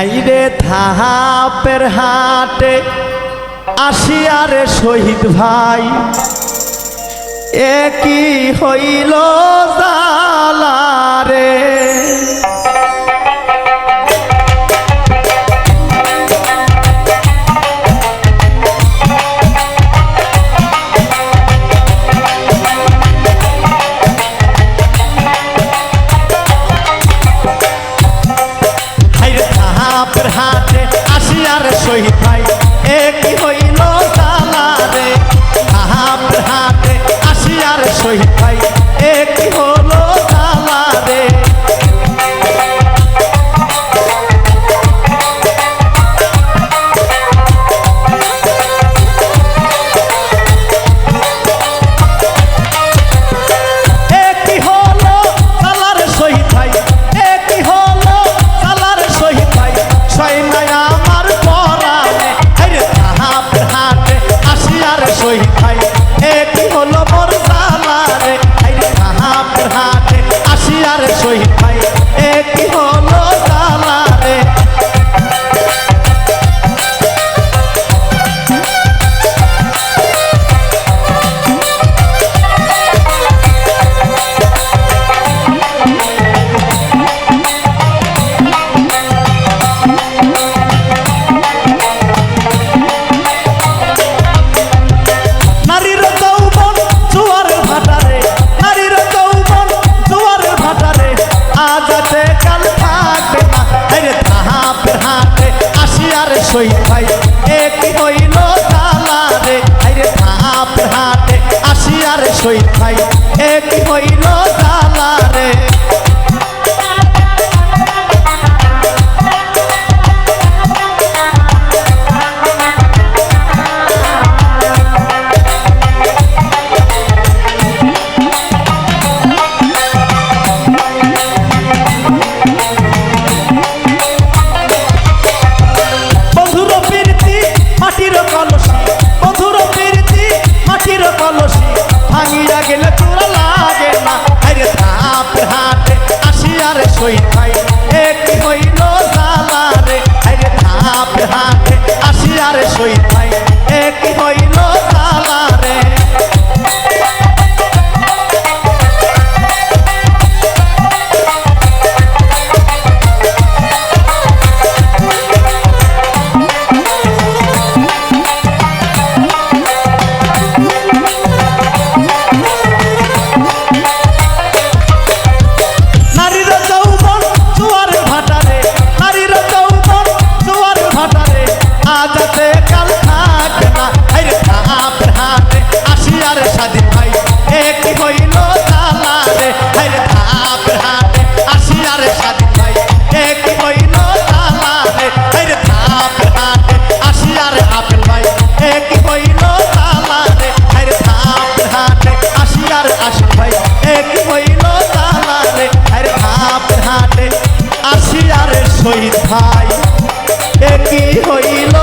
হাইরে থাহাপের হাটে আসিয়ারে শহীদ ভাই। একই হইল জালারে? শহীদ ভাই একই হইল আছে কাল থাকবে না। আরে তাহাপের হাটে আসিয়ার সই ভাই। একই হইল তালারে আরে তাহাপের হাটে আসিয়ার সই ভাই। একই হইল কলসি ভাঙিয়া গেলে তোরা লাগে না। আরে থাপ হাটে শহীদ ভাই একই হইল কাল থাকে না আরে তাপের হাতে আসি আর সাদি ভাই এক হইল তালা রে আরে তাপের হাতে আসি আর সাদি ভাই এক হইল তালা রে আরে তাপের হাতে আসি আর আপেল ভাই এক হইল তালা রে আরে তাপের হাতে আসি আর আসি ভাই এক হইল তালা রে আরে তাপের হাতে আসি আর শহীদ ভাই একই হইল?